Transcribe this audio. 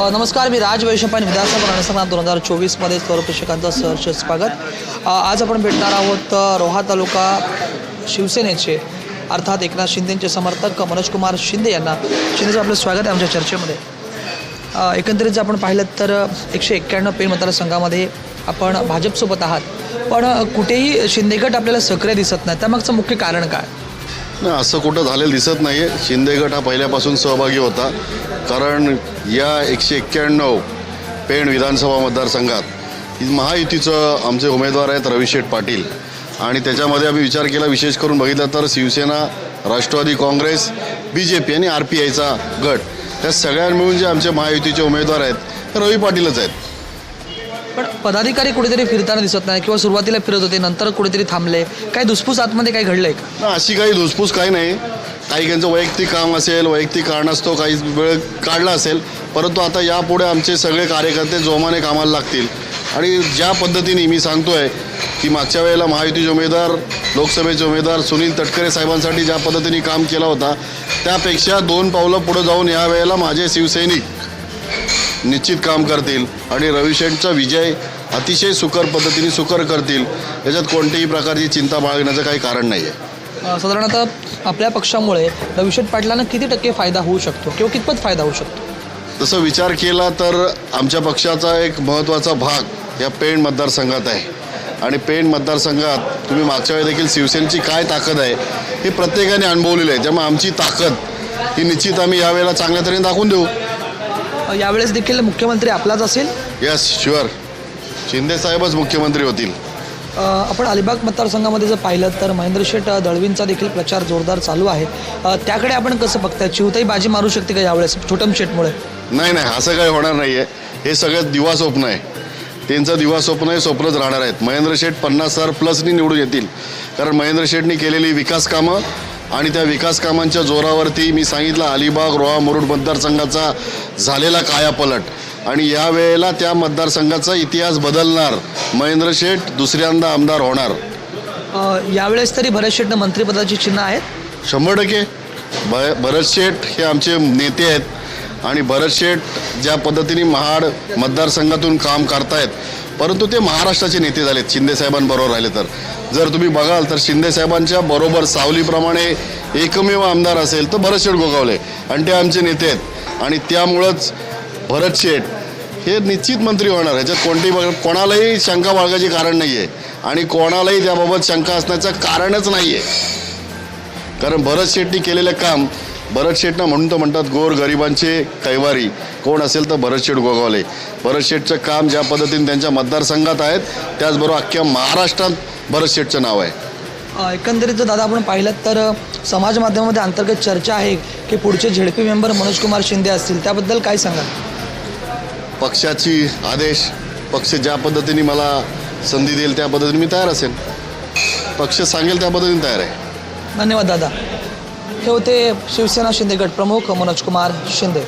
नमस्कार मी राज वैशंपायन विधानसभा रणसंग्राम दोन हजार चोवीसमध्ये सर्व प्रेक्षकांचं सहर्ष स्वागत. आज आपण भेटणार आहोत रोहा तालुका शिवसेनेचे अर्थात एकनाथ शिंदेचे समर्थक मनोजकुमार शिंदे यांना. शिंदेचं आपलं स्वागत आहे आमच्या चर्चेमध्ये. एकंदरीत जर आपण पाहिलं तर एकशे एक्क्याण्णव पेण मतदारसंघामध्ये आपण भाजपसोबत आहात. पण कुठेही कुठेही शिंदेगट आपल्याला सक्रिय दिसत नाही. त्यामागचं मुख्य कारण काय? नाही असं कुठं झालेलं दिसत नाही आहे शिंदे गट हा पहिल्यापासून सहभागी होता. कारण या एकशे एक्क्याण्णव पेण विधानसभा मतदारसंघात महायुतीचं आमचे उमेदवार आहेत रविशेठ पाटील. आणि त्याच्यामध्ये आम्ही विचार केला विशेष करून बघितलं तर Shiv Sena Rashtrawadi Congress B J P आणि आर पी आयचा गट. या सगळ्यां मिळून जे आमचे महायुतीचे उमेदवार आहेत ते रवी पाटीलच आहेत. पण पदाधिकारी कुठेतरी फिरताना दिसत नाही किंवा सुरुवातीला फिरत होते नंतर कुठेतरी थांबले. काही धुसफूस आतमध्ये काही घडलंय का? ना अशी काही धुसफूस काही नाही. काही त्यांचं वैयक्तिक काम असेल वैयक्तिक कारणास्तव काही वेळ काढला असेल परंतु आता यापुढे आमचे सगळे कार्यकर्ते जोमाने कामाला लागतील. आणि ज्या पद्धतीने मी सांगतोय की मागच्या वेळेला महायुतीचे उमेदवार लोकसभेचे उमेदवार सुनील तटकरे साहेबांसाठी ज्या पद्धतीने काम केला होता त्यापेक्षा दोन पावलं पुढे जाऊन या वेळेला माझे शिवसैनिक निश्चित काम करतील आणि रविशेठचा विजय अतिशय सुकर पद्धतीने सुकर करतील याच्यात कोणत्याही प्रकारची चिंता बाळगण्याचं काही कारण नाही आहे साधारणतः आपल्या पक्षामुळे रविशेठ पाटलांना किती टक्के फायदा होऊ शकतो किंवा कितपत फायदा होऊ शकतो? तसं विचार केला तर आमच्या पक्षाचा एक महत्त्वाचा भाग या पेण मतदारसंघात आहे. आणि पेण मतदारसंघात तुम्ही मागच्या वेळी देखील शिवसेनेची काय ताकद आहे हे प्रत्येकाने अनुभवलेलं आहे. त्यामुळे आमची ताकद ही निश्चित आम्ही यावेळेला चांगल्या तऱ्हेने दाखवून देऊ. यावेळेस देखील मुख्यमंत्री आपलाच असेल? यस शुअर शिंदे साहेबच मुख्यमंत्री होतील. अ, आपण अलिबाग मतदारसंघामध्ये जर पाहिलं तर महेंद्र शेठ अ, दळवींचा देखील प्रचार जोरदार चालू आहे. अ, त्याकडे आपण कसं बघताय? चिवताई बाजी मारू शकते का यावेळेस छोटम शेठमुळे? नाही नाही असं काही होणार नाही आहे हे सगळं दिवा स्वप्न आहे. त्यांचं दिवा स्वप्न आहे स्वप्नच राहणार आहेत. महेंद्र शेठ पन्नास हजार प्लसनी निवडून येतील. कारण महेंद्र शेठनी केलेली विकास कामं आणि त्या विकास कामांच्या जोरावरती मी सांगितलं अलिबाग रोहा मुरुड मतदारसंघाचा झालेला कायापलट. आणि या वेळेला त्या मतदारसंघाचा इतिहास बदलणार महेंद्र शेठ दुसऱ्यांदा आमदार होणार. यावेळेस तरी भरत शेठनं मंत्रिपदाची चिन्ह आहेत? शंभर टक्के. भ भरत शेठ हे आमचे नेते आहेत. आणि भरत शेठ ज्या पद्धतीने महाड मतदारसंघातून काम करतायत परंतु ते महाराष्ट्राचे नेते झालेत. शिंदे साहेबांबरोबर राहिले तर. जर तुम्ही बघाल तर शिंदे साहेबांच्या बरोबर सावलीप्रमाणे एकमेव आमदार असेल तर भरत शेठ गोगावले. आणि ते आमचे नेते आहेत. आणि त्यामुळंच भरत शेठ हे निश्चित मंत्री होणार. ह्याच्यात कोणतेही बघ कोणालाही शंका बाळगायचे कारण नाही आहे आणि कोणालाही त्याबाबत शंका असण्याचं कारणच नाही आहे कारण भरत शेट्टी केलेलं काम भरत शेठना म्हणून तर म्हणतात गोर गरिबांचे कैवारी. कोण असेल तर भरत शेठ गोगावले. भरत शेठचं काम ज्या पद्धतीने त्यांच्या मतदारसंघात आहेत त्याचबरोबर अख्ख्या महाराष्ट्रात भरत शेठचं नाव आहे. एकंदरीत जर दादा आपण पाहिलं तर समाज माध्यमामध्ये अंतर्गत चर्चा आहे की पुढचे झेडपी मेंबर मनोज कुमार शिंदे असतील त्याबद्दल काय सांगाल? पक्षाची आदेश पक्ष ज्या पद्धतीने मला संधी देईल त्या पद्धतीने मी तयार असेल. पक्ष सांगेल त्या पद्धतीने तयार आहे. धन्यवाद दादा. हे होते शिवसेना शिंदे गट प्रमुख मनोज कुमार शिंदे.